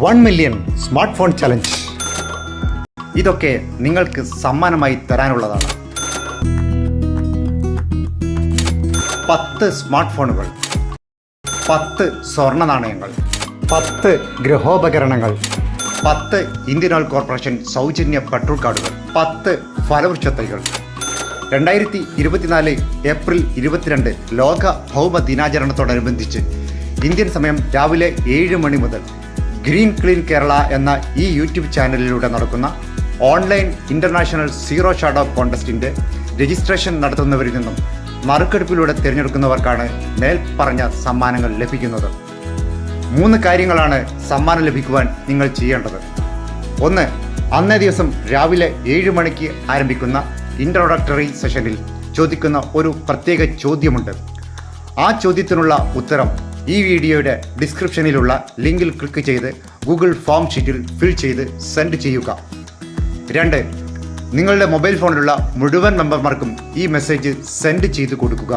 One million smart phone challenge ഇതൊക്കെ നിങ്ങൾക്ക് സമ്മാനമായി തരാനുള്ളതാണ്. പത്ത് സ്മാർട്ട് ഫോണുകൾ പത്ത് സ്വർണ നാണയങ്ങൾ പത്ത് ഗൃഹോപകരണങ്ങൾ പത്ത് ഇന്ത്യൻ ഓയിൽ കോർപ്പറേഷൻ സൗജന്യ പെട്രോൾ കാർഡുകൾ പത്ത് ഫലവൃക്ഷത്തൈകൾ. രണ്ടായിരത്തി ഇരുപത്തിനാല് ഏപ്രിൽ ഇരുപത്തിരണ്ട് ലോക ഭൗമ ദിനാചരണത്തോടനുബന്ധിച്ച് ഇന്ത്യൻ സമയം രാവിലെ ഏഴ് മണി മുതൽ ഗ്രീൻ ക്ലീൻ കേരള എന്ന ഈ യൂട്യൂബ് ചാനലിലൂടെ നടക്കുന്ന ഓൺലൈൻ ഇന്റർനാഷണൽ സീറോ ഷാഡോ കോൺടെസ്റ്റിന്റെ രജിസ്ട്രേഷൻ നടത്തുന്നവരിൽ നിന്നും മറുക്കെടുപ്പിലൂടെ തിരഞ്ഞെടുക്കുന്നവർക്കാണ് മേൽ പറഞ്ഞ സമ്മാനങ്ങൾ ലഭിക്കുന്നത്. മൂന്ന് കാര്യങ്ങളാണ് സമ്മാനം ലഭിക്കുവാൻ നിങ്ങൾ ചെയ്യേണ്ടത്. ഒന്ന് അന്നേ ദിവസം രാവിലെ ഏഴ് മണിക്ക് ആരംഭിക്കുന്ന ഇൻട്രോഡക്ടറി സെഷനിൽ ചോദിക്കുന്ന ഒരു പ്രത്യേക ചോദ്യമുണ്ട്. ആ ചോദ്യത്തിനുള്ള ഉത്തരം ഈ വീഡിയോയുടെ ഡിസ്ക്രിപ്ഷനിലുള്ള ലിങ്കിൽ ക്ലിക്ക് ചെയ്ത് ഗൂഗിൾ ഫോം ഷീറ്റിൽ ഫിൽ ചെയ്ത് സെൻഡ് ചെയ്യുക. രണ്ട് നിങ്ങളുടെ മൊബൈൽ ഫോണിലുള്ള മുഴുവൻ മെമ്പർമാർക്കും ഈ മെസ്സേജ് സെൻഡ് ചെയ്ത് കൊടുക്കുക.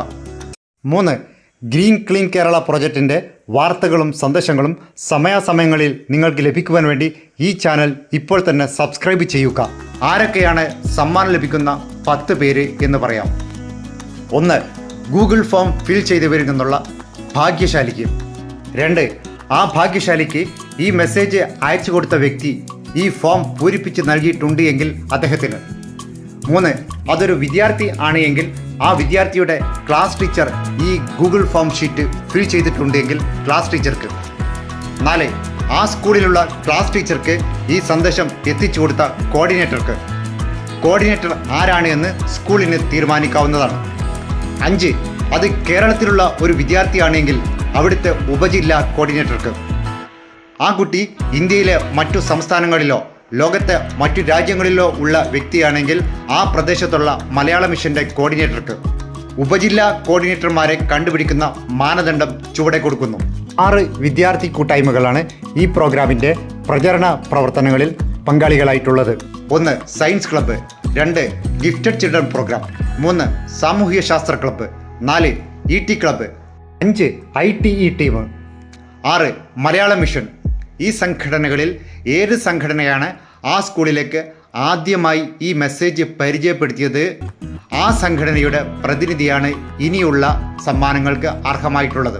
മൂന്ന് ഗ്രീൻ ക്ലീൻ കേരള പ്രൊജക്റ്റിന്റെ വാർത്തകളും സന്ദേശങ്ങളും സമയാസമയങ്ങളിൽ നിങ്ങൾക്ക് ലഭിക്കുവാൻ വേണ്ടി ഈ ചാനൽ ഇപ്പോൾ തന്നെ സബ്സ്ക്രൈബ് ചെയ്യുക. ആരൊക്കെയാണ് സമ്മാനം ലഭിക്കുന്ന പത്ത് പേര് എന്ന് പറയാം. ഒന്ന് ഗൂഗിൾ ഫോം ഫിൽ ചെയ്തവരിൽ നിന്നുള്ള ഭാഗ്യശാലിക്ക്. രണ്ട് ആ ഭാഗ്യശാലിക്ക് ഈ മെസ്സേജ് അയച്ചു കൊടുത്ത വ്യക്തി ഈ ഫോം പൂരിപ്പിച്ച് നൽകിയിട്ടുണ്ട് എങ്കിൽ അദ്ദേഹത്തിന്. മൂന്ന് അതൊരു വിദ്യാർത്ഥി ആണ് എങ്കിൽ ആ വിദ്യാർത്ഥിയുടെ ക്ലാസ് ടീച്ചർ ഈ ഗൂഗിൾ ഫോം ഷീറ്റ് ഫിൽ ചെയ്തിട്ടുണ്ടെങ്കിൽ ക്ലാസ് ടീച്ചർക്ക് നാല് ആ സ്കൂളിലുള്ള ക്ലാസ് ടീച്ചർക്ക് ഈ സന്ദേശം എത്തിച്ചു കൊടുത്ത കോർഡിനേറ്റർക്ക് കോർഡിനേറ്റർ ആരാണ് എന്ന് സ്കൂളിന് തീരുമാനിക്കാവുന്നതാണ്. അഞ്ച് അത് കേരളത്തിലുള്ള ഒരു വിദ്യാർത്ഥിയാണെങ്കിൽ അവിടുത്തെ ഉപജില്ലാ കോർഡിനേറ്റർക്ക്. ആ കുട്ടി ഇന്ത്യയിലെ മറ്റു സംസ്ഥാനങ്ങളിലോ ലോകത്തെ മറ്റു രാജ്യങ്ങളിലോ ഉള്ള വ്യക്തിയാണെങ്കിൽ ആ പ്രദേശത്തുള്ള മലയാള മിഷന്റെ കോർഡിനേറ്റർക്ക്. ഉപജില്ലാ കോർഡിനേറ്റർമാരെ കണ്ടുപിടിക്കുന്ന മാനദണ്ഡം ചുവടെ കൊടുക്കുന്നു. ആറ് വിദ്യാർത്ഥി കൂട്ടായ്മകളാണ് ഈ പ്രോഗ്രാമിന്റെ പ്രചരണ പ്രവർത്തനങ്ങളിൽ പങ്കാളികളായിട്ടുള്ളത്. ഒന്ന് സയൻസ് ക്ലബ്ബ് രണ്ട് ഗിഫ്റ്റഡ് ചിൽഡ്രൻ പ്രോഗ്രാം മൂന്ന് സാമൂഹ്യ ശാസ്ത്ര ക്ലബ്ബ് നാല് ഇ ടി ക്ലബ്ബ് അഞ്ച് ഐ ടി ഇ ടീം ആറ് മലയാള മിഷൻ ഈ സംഘടനകളിൽ ഏത് സംഘടനയാണ് ആ സ്കൂളിലേക്ക് ആദ്യമായി ഈ മെസ്സേജ് പരിചയപ്പെടുത്തിയത്? ആ സംഘടനയുടെ പ്രതിനിധിയാണ് ഇനിയുള്ള സമ്മാനങ്ങൾക്ക് അർഹമായിട്ടുള്ളത്.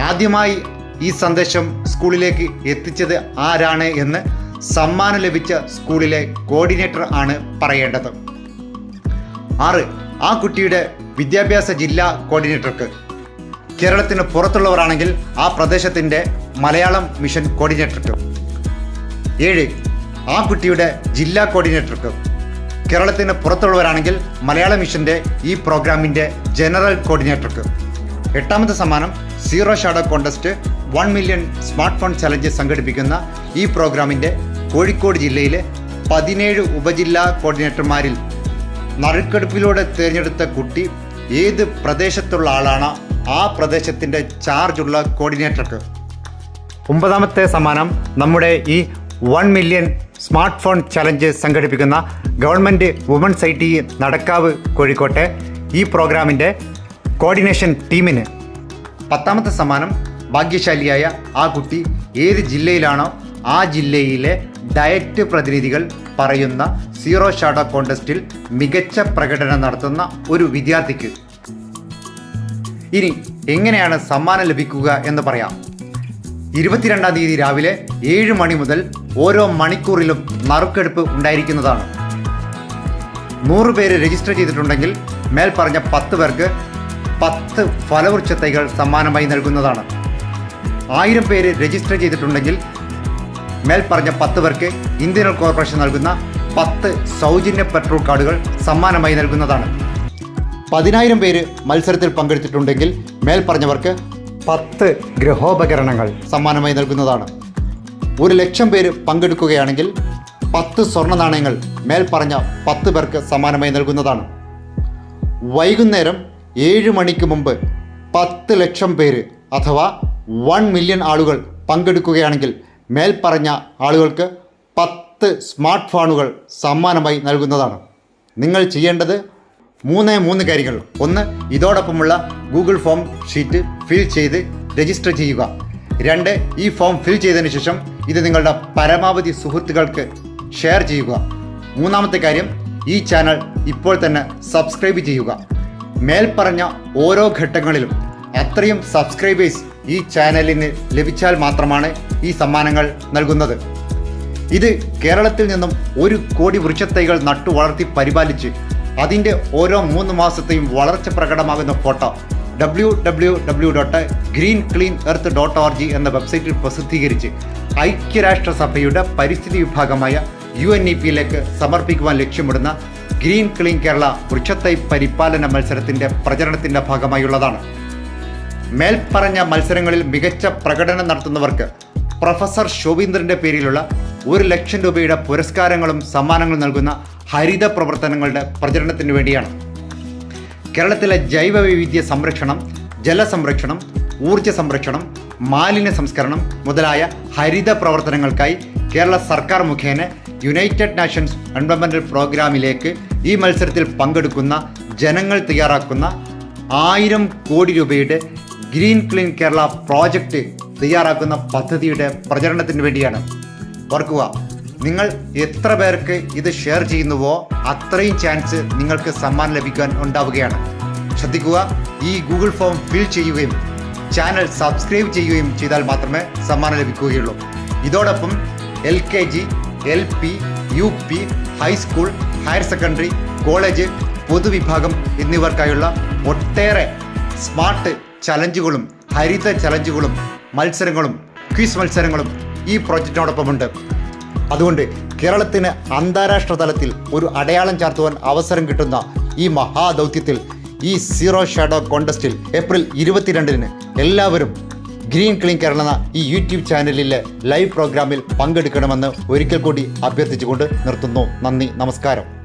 ആദ്യമായി ഈ സന്ദേശം സ്കൂളിലേക്ക് എത്തിച്ചത് ആരാണ് എന്ന് സമ്മാനം ലഭിച്ച സ്കൂളിലെ കോർഡിനേറ്റർ ആണ് പറയേണ്ടത്. ആറ് ആ കുട്ടിയുടെ വിദ്യാഭ്യാസ ജില്ലാ കോർഡിനേറ്റർക്ക്. കേരളത്തിന് പുറത്തുള്ളവരാണെങ്കിൽ ആ പ്രദേശത്തിന്റെ മലയാളം മിഷൻ കോർഡിനേറ്റർക്ക്. ഏഴ് ആ കുട്ടിയുടെ ജില്ലാ കോർഡിനേറ്റർക്ക്. കേരളത്തിന് പുറത്തുള്ളവരാണെങ്കിൽ മലയാള മിഷന്റെ ഈ പ്രോഗ്രാമിന്റെ ജനറൽ കോർഡിനേറ്റർക്ക്. എട്ടാമത്തെ സമ്മാനം zero shadow contest one million smart phone challenge സംഘടിപ്പിക്കുന്ന ഈ പ്രോഗ്രാമിന്റെ കോഴിക്കോട് ജില്ലയിലെ പതിനേഴ് ഉപജില്ലാ കോർഡിനേറ്റർമാരിൽ നറുക്കെടുപ്പിലൂടെ തിരഞ്ഞെടുത്ത കുട്ടി ഏത് പ്രദേശത്തുള്ള ആളാണ് ആ പ്രദേശത്തിന്റെ ചാർജുള്ള കോർഡിനേറ്റർക്ക്? ഒമ്പതാമത്തെ സമ്മാനം നമ്മുടെ ഈ one million smart phone challenge സംഘടിപ്പിക്കുന്ന ഗവൺമെന്റ് വുമൺ സൈറ്റി നടക്കാവ് കോഴിക്കോട്ടെ ഈ പ്രോഗ്രാമിന്റെ കോർഡിനേഷൻ ടീമിന്. പത്താമത്തെ സമ്മാനം ഭാഗ്യശാലിയായ ആ കുട്ടി ഏത് ജില്ലയിലാണോ ആ ജില്ലയിലെ ഡയറ്റ് പ്രതിനിധികൾ പറയുന്ന സീറോ ഷാഡോ കോണ്ടസ്റ്റിൽ മികച്ച പ്രകടനം നടത്തുന്ന ഒരു വിദ്യാർത്ഥിക്ക് ഇനി എങ്ങനെയാണ് സമ്മാനം ലഭിക്കുക എന്ന് പറയാം. ഇരുപത്തിരണ്ടാം തീയതി രാവിലെ ഏഴ് മണി മുതൽ ഓരോ മണിക്കൂറിലും നറുക്കെടുപ്പ് ഉണ്ടായിരിക്കുന്നതാണ്. നൂറ് പേര് രജിസ്റ്റർ ചെയ്തിട്ടുണ്ടെങ്കിൽ മേൽ പറഞ്ഞ പത്ത് പേർക്ക് പത്ത് ഫലവൃക്ഷ തൈകൾ സമ്മാനമായി നൽകുന്നതാണ്. ആയിരം പേര് രജിസ്റ്റർ ചെയ്തിട്ടുണ്ടെങ്കിൽ മേൽ പറഞ്ഞ പത്ത് പേർക്ക് ഇന്ത്യൻ കോർപ്പറേഷൻ നൽകുന്ന പത്ത് സൗജന്യ പെട്രോൾ കാർഡുകൾ സമ്മാനമായി നൽകുന്നതാണ്. പതിനായിരം പേര് മത്സരത്തിൽ പങ്കെടുത്തിട്ടുണ്ടെങ്കിൽ മേൽപ്പറഞ്ഞവർക്ക് പത്ത് ഗ്രഹോപകരണങ്ങൾ സമ്മാനമായി നൽകുന്നതാണ്. ഒരു ലക്ഷം പേര് പങ്കെടുക്കുകയാണെങ്കിൽ പത്ത് സ്വർണ നാണയങ്ങൾ മേൽപ്പറഞ്ഞ പത്ത് പേർക്ക് സമ്മാനമായി നൽകുന്നതാണ്. വൈകുന്നേരം ഏഴ് മണിക്ക് മുമ്പ് പത്ത് ലക്ഷം പേര് അഥവാ വൺ മില്യൺ ആളുകൾ പങ്കെടുക്കുകയാണെങ്കിൽ മേൽപ്പറഞ്ഞ ആളുകൾക്ക് പത്ത് സ്മാർട്ട് ഫോണുകൾ സമ്മാനമായി നൽകുന്നതാണ്. നിങ്ങൾ ചെയ്യേണ്ടത് മൂന്ന് മൂന്ന് കാര്യങ്ങൾ. ഒന്ന് ഇതോടൊപ്പമുള്ള ഗൂഗിൾ ഫോം ഷീറ്റ് ഫിൽ ചെയ്ത് രജിസ്റ്റർ ചെയ്യുക. രണ്ട് ഈ ഫോം ഫിൽ ചെയ്തതിന് ശേഷം ഇത് നിങ്ങളുടെ പരമാവധി സുഹൃത്തുക്കൾക്ക് ഷെയർ ചെയ്യുക. മൂന്നാമത്തെ കാര്യം ഈ ചാനൽ ഇപ്പോൾ തന്നെ സബ്സ്ക്രൈബ് ചെയ്യുക. മേൽപ്പറഞ്ഞ ഓരോ ഘട്ടങ്ങളിലും അത്രയും സബ്സ്ക്രൈബേഴ്സ് ഈ ചാനലിന് ലഭിച്ചാൽ മാത്രമാണ് ഈ സമ്മാനങ്ങൾ നൽകുന്നത്. ഇത് കേരളത്തിൽ നിന്നും ഒരു കോടി വൃക്ഷത്തൈകൾ നട്ടു വളർത്തി പരിപാലിച്ച് അതിന്റെ ഓരോ മൂന്ന് മാസത്തെയും വളർച്ച പ്രകടമാകുന്ന photo. W W W dot green clean earth dot O R G വെബ്സൈറ്റിൽ പ്രസിദ്ധീകരിച്ച് ഐക്യരാഷ്ട്രസഭയുടെ പരിസ്ഥിതി വിഭാഗമായ യു എൻ ഇ പിയിലേക്ക് സമർപ്പിക്കുവാൻ ലക്ഷ്യമിടുന്ന ഗ്രീൻ ക്ലീൻ കേരള വൃക്ഷത്തൈ പരിപാലന മത്സരത്തിന്റെ പ്രചരണത്തിന്റെ ഭാഗമായുള്ളതാണ്. മേൽപ്പറഞ്ഞ മത്സരങ്ങളിൽ മികച്ച പ്രകടനം നടത്തുന്നവർക്ക് പ്രൊഫസർ ശോഭീന്ദ്രന്റെ പേരിലുള്ള ഒരു ലക്ഷം രൂപയുടെ പുരസ്കാരങ്ങളും സമ്മാനങ്ങളും നൽകുന്ന ഹരിത പ്രവർത്തനങ്ങളുടെ പ്രചരണത്തിന് വേണ്ടിയാണ്. കേരളത്തിലെ ജൈവ വൈവിധ്യ സംരക്ഷണം ജലസംരക്ഷണം ഊർജ സംരക്ഷണം മാലിന്യ സംസ്കരണം മുതലായ ഹരിത പ്രവർത്തനങ്ങൾക്കായി കേരള സർക്കാർ മുഖേന യുണൈറ്റഡ് നാഷൻസ് എൻവയൺമെന്റൽ പ്രോഗ്രാമിലേക്ക് ഈ മത്സരത്തിൽ പങ്കെടുക്കുന്ന ജനങ്ങൾ തയ്യാറാക്കുന്ന ആയിരം കോടി രൂപയുടെ ഗ്രീൻ ക്ലീൻ കേരള പ്രോജക്റ്റ് തയ്യാറാക്കുന്ന പദ്ധതിയുടെ പ്രചരണത്തിന് വേണ്ടിയാണ്. ഓർക്കുക നിങ്ങൾ എത്ര പേർക്ക് ഇത് ഷെയർ ചെയ്യുന്നുവോ അത്രയും ചാൻസ് നിങ്ങൾക്ക് സമ്മാനം ലഭിക്കാൻ ഉണ്ടാവുകയാണ്. ശ്രദ്ധിക്കുക ഈ ഗൂഗിൾ ഫോം ഫിൽ ചെയ്യുകയും ചാനൽ സബ്സ്ക്രൈബ് ചെയ്യുകയും ചെയ്താൽ മാത്രമേ സമ്മാനം ലഭിക്കുകയുള്ളൂ. ഇതോടൊപ്പം L K G L P U P high school higher secondary college പൊതുവിഭാഗം എന്നിവർക്കായുള്ള ഒട്ടേറെ സ്മാർട്ട് ചലഞ്ചുകളും ഹരിത ചലഞ്ചുകളും മത്സരങ്ങളും ക്വിസ് മത്സരങ്ങളും ഈ പ്രോജക്റ്റിനോടൊപ്പമുണ്ട്. അതുകൊണ്ട് കേരളത്തിന് അന്താരാഷ്ട്ര തലത്തിൽ ഒരു അടയാളം ചാർത്തുവാൻ അവസരം കിട്ടുന്ന ഈ മഹാദൗത്യത്തിൽ ഈ സീറോ ഷാഡോ കോണ്ടസ്റ്റിൽ ഏപ്രിൽ ഇരുപത്തിരണ്ടിന് എല്ലാവരും ഗ്രീൻ ക്ലീൻ കേരള എന്ന ഈ യൂട്യൂബ് ചാനലിലെ ലൈവ് പ്രോഗ്രാമിൽ പങ്കെടുക്കണമെന്ന് ഒരിക്കൽ കൂടി അഭ്യർത്ഥിച്ചുകൊണ്ട് നിർത്തുന്നു. നന്ദി നമസ്കാരം.